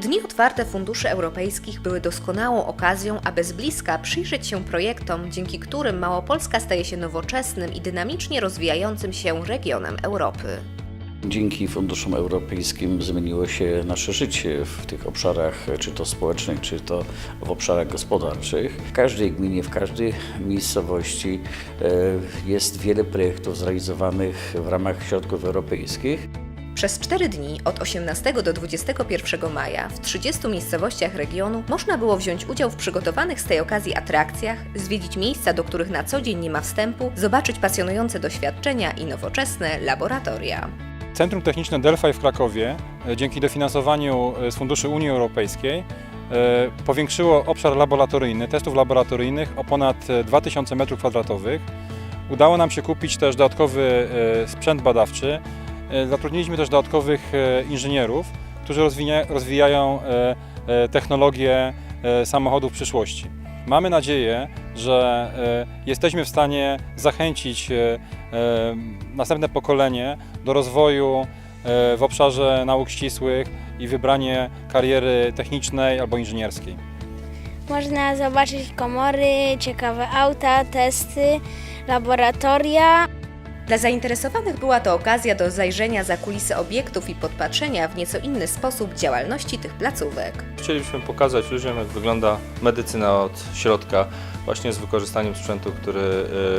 Dni otwarte funduszy europejskich były doskonałą okazją, aby z bliska przyjrzeć się projektom, dzięki którym Małopolska staje się nowoczesnym i dynamicznie rozwijającym się regionem Europy. Dzięki funduszom europejskim zmieniło się nasze życie w tych obszarach, czy to społecznych, czy to w obszarach gospodarczych. W każdej gminie, w każdej miejscowości e, jest wiele projektów zrealizowanych w ramach środków europejskich. Przez 4 dni od 18 do 21 maja w 30 miejscowościach regionu można było wziąć udział w przygotowanych z tej okazji atrakcjach, zwiedzić miejsca, do których na co dzień nie ma wstępu, zobaczyć pasjonujące doświadczenia i nowoczesne laboratoria. Centrum Techniczne Delphi w Krakowie e, dzięki dofinansowaniu e, z funduszy Unii Europejskiej e, powiększyło obszar laboratoryjny, testów laboratoryjnych o ponad e, 2000 m2. Udało nam się kupić też dodatkowy sprzęt badawczy. E, Zatrudniliśmy też dodatkowych e, inżynierów, którzy rozwijają e, e, technologię e, samochodów przyszłości. Mamy nadzieję, że jesteśmy w stanie zachęcić następne pokolenie do rozwoju w obszarze nauk ścisłych i wybranie kariery technicznej albo inżynierskiej. Można zobaczyć komory, ciekawe auta, testy, laboratoria. Dla zainteresowanych była to okazja do zajrzenia za kulisy obiektów i podpatrzenia w nieco inny sposób działalności tych placówek. Chcielibyśmy pokazać ludziom, jak wygląda medycyna od środka, właśnie z wykorzystaniem sprzętu, który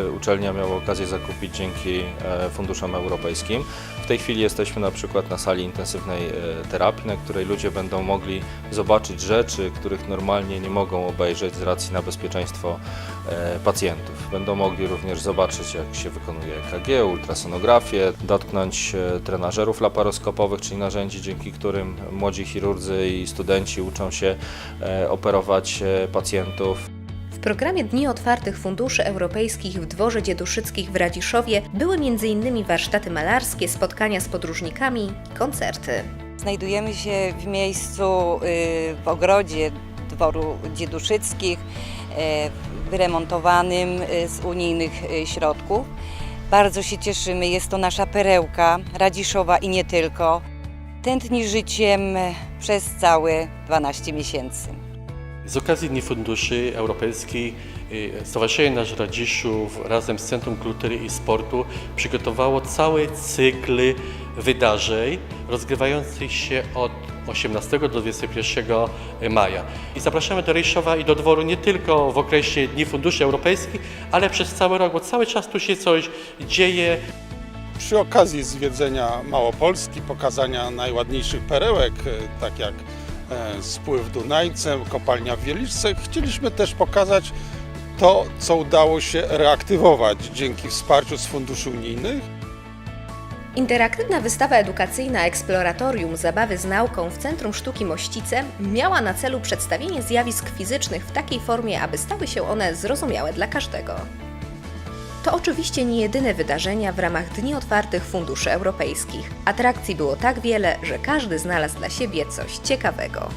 y, uczelnia miała okazję zakupić dzięki e, funduszom europejskim. W tej chwili jesteśmy na przykład na sali intensywnej e, terapii, na której ludzie będą mogli zobaczyć rzeczy, których normalnie nie mogą obejrzeć z racji na bezpieczeństwo e, pacjentów. Będą mogli również zobaczyć, jak się wykonuje EKG, ultrasonografię, dotknąć trenażerów laparoskopowych, czyli narzędzi, dzięki którym młodzi chirurdzy i studenci uczą się operować pacjentów. Programie Dni Otwartych Funduszy Europejskich w Dworze Dzieduszyckich w Radziszowie były m.in. warsztaty malarskie, spotkania z podróżnikami i koncerty. Znajdujemy się w miejscu, y, w ogrodzie dworu dzieduszyckich, y, wyremontowanym y, z unijnych środków. Bardzo się cieszymy, jest to nasza perełka Radziszowa i nie tylko. Tętni życiem przez całe 12 miesięcy. Z okazji Dni Funduszy Europejskich y, Stowarzyszenie Nasz Radziszów razem z Centrum Kultury i Sportu przygotowało cały cykl wydarzeń rozgrywających się od 18 do 21 maja. I zapraszamy do Rejszowa i do dworu nie tylko w okresie Dni Funduszy Europejskich, ale przez cały rok, bo cały czas tu się coś dzieje. Przy okazji zwiedzenia Małopolski, pokazania najładniejszych perełek, e, tak jak spływ Dunajcem, kopalnia w Wieliczce, chcieliśmy też pokazać to, co udało się reaktywować dzięki wsparciu z funduszy unijnych. Interaktywna wystawa edukacyjna Eksploratorium Zabawy z nauką w Centrum Sztuki Mościce miała na celu przedstawienie zjawisk fizycznych w takiej formie, aby stały się one zrozumiałe dla każdego. To oczywiście nie jedyne wydarzenia w ramach Dni Otwartych Funduszy Europejskich. Atrakcji było tak wiele, że każdy znalazł dla siebie coś ciekawego.